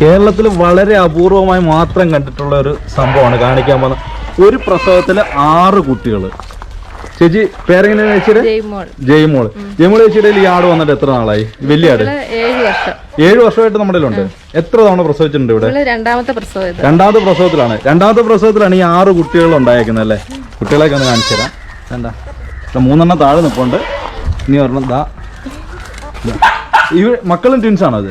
കേരളത്തിൽ വളരെ അപൂർവമായി മാത്രം കണ്ടിട്ടുള്ള ഒരു സംഭവമാണ് കാണിക്കാൻ പോകുന്നത്. ഒരു പ്രസവത്തിൽ ആറ് കുട്ടികൾ ചേച്ചി പേരെങ്ങനെയാണ് ചേച്ചിയുടെ? ജയ്മോൾ. ജയ്മോൾ. ചേച്ചിയുടെ ഈ ആട് വന്നിട്ട് എത്ര നാളായി? വലിയ ആട്? ഏഴു ഏഴ് വർഷം. ഏഴ് വർഷമായിട്ട് നമ്മുടെ ഉണ്ട് എത്ര തവണ പ്രസവിച്ചിട്ടുണ്ട് ഇവിടെ? രണ്ടാമത്തെ പ്രസവം രണ്ടാമത്തെ പ്രസവത്തിലാണ്. രണ്ടാമത്തെ പ്രസവത്തിലാണ് ഈ ആറ് കുട്ടികൾ ഉണ്ടായേക്കുന്നത് അല്ലേ? കുട്ടികളെയൊക്കെ ഒന്ന് കാണിച്ചു തരാം. ഇവിടെ മൂന്നെണ്ണം താഴെ നിൽപ്പുണ്ട് ഇനി ഒരെണ്ണം ദാ. ദാ. മക്കളും ട്വിൻസ് ആണോ അത്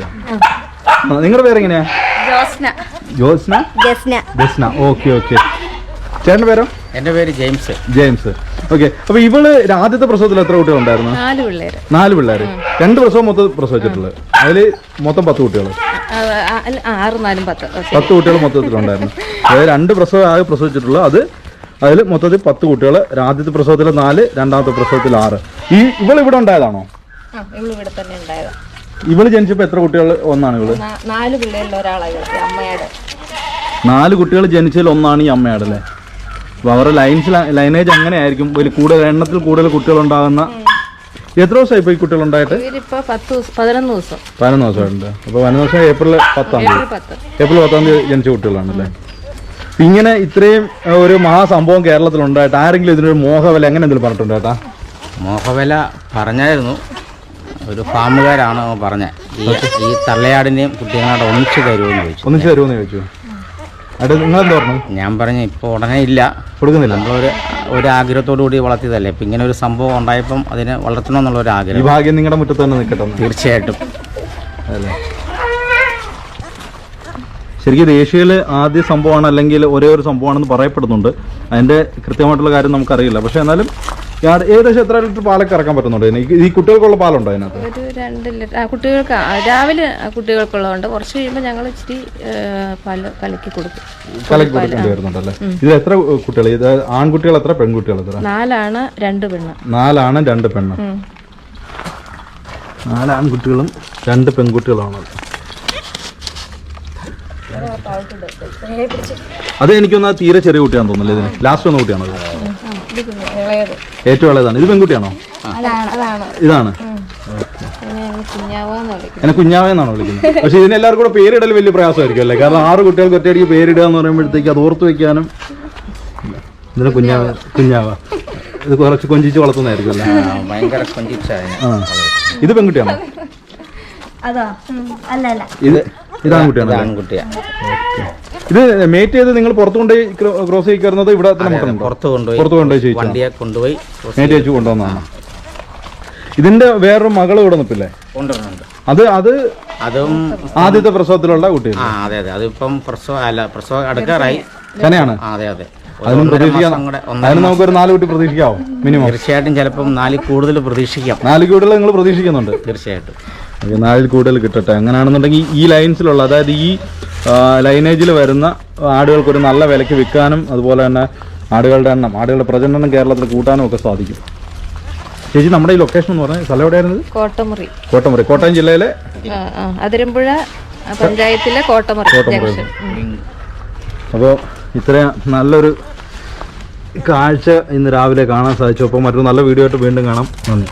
നിങ്ങളുടെ പേരെങ്ങനെയാ? ജോസ്ന. ജോസ്ന? ജസ്ന. ജസ്ന. Okay okay. ചേട്ടന്റെ പേരോ? എന്റെ പേര് ജെയിംസ്. ജെയിംസ്. ഓക്കെ. അപ്പൊ ഇവൾ ആദ്യത്തെ പ്രസവത്തിൽ എത്ര കുട്ടികൾ ഉണ്ടായിരുന്നു? നാല് പിള്ളേര്. നാല് രണ്ട് പ്രസവം മൊത്തം പ്രസവിച്ചിട്ടുള്ളത്. അതിൽ മൊത്തം പത്ത് കുട്ടികൾ ആറും നാലും പത്ത്. പത്ത് കുട്ടികൾ മൊത്തത്തിലുണ്ടായിരുന്നു. അതായത് രണ്ട് പ്രസവം ആകെ പ്രസവിച്ചിട്ടുള്ളത് അത് അതിൽ മൊത്തത്തിൽ പത്ത് കുട്ടികൾ ആദ്യത്തെ പ്രസവത്തിൽ നാല് രണ്ടാമത്തെ പ്രസവത്തിൽ ആറ്. ഈ ഇവൾ ഇവിടെ ഉണ്ടായതാണോ? ഇവിടെ തന്നെ ഉണ്ടായത്. ഇവൾ ജനിച്ചപ്പോ എത്ര കുട്ടികൾ ഒന്നാണ് ഇവൾ? നാല് പിള്ളേരിൽ ഒരാളാണ് ഇവൾക്ക് അമ്മയുടെ. നാല് കുട്ടികൾ ജനിച്ചതിൽ ഒന്നാണ് ഈ അമ്മയാടല്ലേ അപ്പൊ അവരുടെ ലൈൻസ് ലൈനേജ് അങ്ങനെ ആയിരിക്കും വലിയ കൂടുതൽ എണ്ണത്തിൽ കൂടുതൽ കുട്ടികൾ ഉണ്ടാകുന്ന എത്ര ദിവസമായി ഇപ്പോൾ ഈ കുട്ടികൾ ഉണ്ടായിട്ട്? പതിനൊന്ന് ദിവസം. പതിനൊന്ന് ദിവസമായിട്ടുണ്ട്. അപ്പോൾ പതിനൊന്ന് ദിവസം ഏപ്രിൽ പത്താം തീയതി. ഏപ്രിൽ ഏപ്രിൽ പത്താം തീയതി ജനിച്ച കുട്ടികളാണല്ലേ ഇങ്ങനെ ഇത്രയും ഒരു മഹാസംഭവം കേരളത്തിൽ ഉണ്ടായിട്ട് ആരെങ്കിലും ഇതിനൊരു മോഹവില എങ്ങനെ എന്തെങ്കിലും പറഞ്ഞിട്ടുണ്ട് ചേട്ടാ മോഹവില പറഞ്ഞായിരുന്നു. ഒരു ഫാമുകാരാണ് പറഞ്ഞത് ഈ ഈ തള്ളയാടിനെയും കുട്ടികളോട് ഒന്നിച്ച് തരുമെന്ന് ചോദിച്ചു. ഒന്നിച്ച് തരുമെന്ന് ചോദിച്ചു. നിങ്ങൾ എന്താ പറഞ്ഞു ഞാൻ പറഞ്ഞു ഇപ്പോൾ ഉടനെ ഇല്ല. കൊടുക്കുന്നില്ല? നമ്മളൊരു ഒരു ആഗ്രഹത്തോടു കൂടി വളർത്തിയതല്ലേ? ഇപ്പം ഇങ്ങനെ ഒരു സംഭവം ഉണ്ടായപ്പം അതിനെ വളർത്തണം എന്നുള്ള ഒരു ഈ ആഗ്രഹം ഭാഗ്യം നിങ്ങളുടെ മുറ്റത്ത് തന്നെ നിൽക്കട്ടെ തീർച്ചയായിട്ടും. അല്ലേ ശരിക്കും ഏഷ്യയിൽ ആദ്യ സംഭവമാണ് അല്ലെങ്കിൽ ഒരേ ഒരു സംഭവമാണെന്ന് പറയപ്പെടുന്നുണ്ട്. അതിന്റെ കൃത്യമായിട്ടുള്ള കാര്യം നമുക്കറിയില്ല. പക്ഷേ എന്നാലും ഏകദേശം എത്ര ലിറ്റർ പാലൊക്കെ ഇറക്കാൻ പറ്റുന്നുണ്ട്? ഇതിന്? ഈ- കുട്ടികൾക്കുള്ള പാലുണ്ടോ അതിനകത്ത്? ഒരു രണ്ട് ലിറ്റർ ആ കുട്ടികൾക്ക് ആ, രാവിലെ കുട്ടികൾക്കുള്ളതുണ്ട്. കുറച്ച് കഴിയുമ്പോൾ ഞങ്ങൾ ഇച്ചിരി ഏ, പാൽ കലക്കി കൊടുക്കും. കലക്കി കൊടുക്കേണ്ടി വരുന്നുണ്ടല്ലേ? ഇത് എത്ര കുട്ടികൾ ഇത് ആൺകുട്ടികൾ എത്ര പെൺകുട്ടികൾ എത്ര? നാലാണ് രണ്ട് പെണ്ണ്. നാലാണ് രണ്ട് പെണ്ണ്. ഉം. നാല് ആൺകുട്ടികളും രണ്ട് പെൺകുട്ടികളാണ്. അത് എനിക്കൊന്ന് തീരെ ചെറിയ കുട്ടിയാണെന്ന് തോന്നുന്നില്ല ഇതിന്? ലാസ്റ്റ് വന്ന കുട്ടിയാണോ ഏറ്റവും ഇളയതാണ്. ഇത് പെൺകുട്ടിയാണോ? അതാണ് അതാണ്. ഇതാണ്. എന്നെ കുഞ്ഞാവെന്നാണ് വിളിക്കുന്നത്. പക്ഷെ ഇതിന് എല്ലാവർക്കും കൂടെ പേരിടൽ വലിയ പ്രയാസമായിരിക്കും അല്ലേ? കാരണം ആറ് കുട്ടികൾക്ക് ഒറ്റയടിക്ക് പേരിടുക എന്ന് പറയുമ്പോഴത്തേക്ക് അത് ഓർത്ത് വെക്കാനും ഇതിന് കുഞ്ഞാവ കുഞ്ഞാവ. ഇത് കുറച്ച് കൊഞ്ചിച്ച് വളർത്തുന്നതായിരിക്കും അല്ലേ? ഭയങ്കര കൊഞ്ചിച്ചായ ഇത് പെൺകുട്ടിയാണോ? അതോ? അല്ല അല്ല. ഇത് ഇതാണ് കുട്ടിയാണോ ആൺകുട്ടിയാണ് ഇത് മേറ്റ് ചെയ്ത് നിങ്ങൾ പുറത്തു കൊണ്ടുപോയി ക്രോസ് ചെയ്ത് കയറുന്നത് ഇവിടെ തന്നെ പുറത്ത് കൊണ്ടുപോയി പുറത്ത് കൊണ്ടുപോയി വണ്ടിയെ കൊണ്ടുപോയി മേറ്റ് വെച്ച് കൊണ്ടുവന്നതാണ് ഇതിന്റെ വേറൊരു മകൾ ഇവിടെ നിൽപ്പില്ലേ? അത് അത് അതും ആദ്യത്തെ പ്രസവത്തിലുള്ള കുട്ടി അതെ അതെ. അതിപ്പം പ്രസവ അല്ല പ്രസവ അടുക്കാറായി. തന്നെയാണ്. അതെ അതെ. അതിനും പ്രതീക്ഷിക്കാം. അതിന് നമുക്കൊരു നാല് കുട്ടി പ്രതീക്ഷിക്കാവോ? മിനിമം തീർച്ചയായിട്ടും ചിലപ്പം നാലിൽ കൂടുതൽ പ്രതീക്ഷിക്കാം. നാല് കൂടുതൽ നിങ്ങൾ പ്രതീക്ഷിക്കുന്നുണ്ട്. തീർച്ചയായിട്ടും. നാലിൽ കൂടുതൽ കിട്ടട്ടെ. അങ്ങനെയാണെന്നുണ്ടെങ്കിൽ ഈ ലൈൻസിലുള്ള അതായത് ഈ ലൈനേജിൽ വരുന്ന ആടുകൾക്ക് ഒരു നല്ല വിലയ്ക്ക് വിൽക്കാനും അതുപോലെ തന്നെ ആടുകളുടെ എണ്ണം ആടുകളുടെ പ്രജനനം കേരളത്തിൽ കൂട്ടാനും ഒക്കെ സാധിക്കും. ചേച്ചി നമ്മുടെ ഈ ലൊക്കേഷൻ എന്ന് പറഞ്ഞാൽ സ്ഥലം എവിടെയായിരുന്നു? കോട്ടമുറി. കോട്ടമുറി. കോട്ടയം ജില്ലയിലെ? അതിരമ്പുഴ പഞ്ചായത്തിലെ കോട്ടമുറി കോട്ടമുറി. അപ്പോൾ ഇത്രയും നല്ലൊരു കാഴ്ച ഇന്ന് രാവിലെ കാണാൻ സാധിച്ചു. അപ്പോൾ മറ്റൊരു നല്ല വീഡിയോ ആയിട്ട് വീണ്ടും കാണാം. നന്ദി.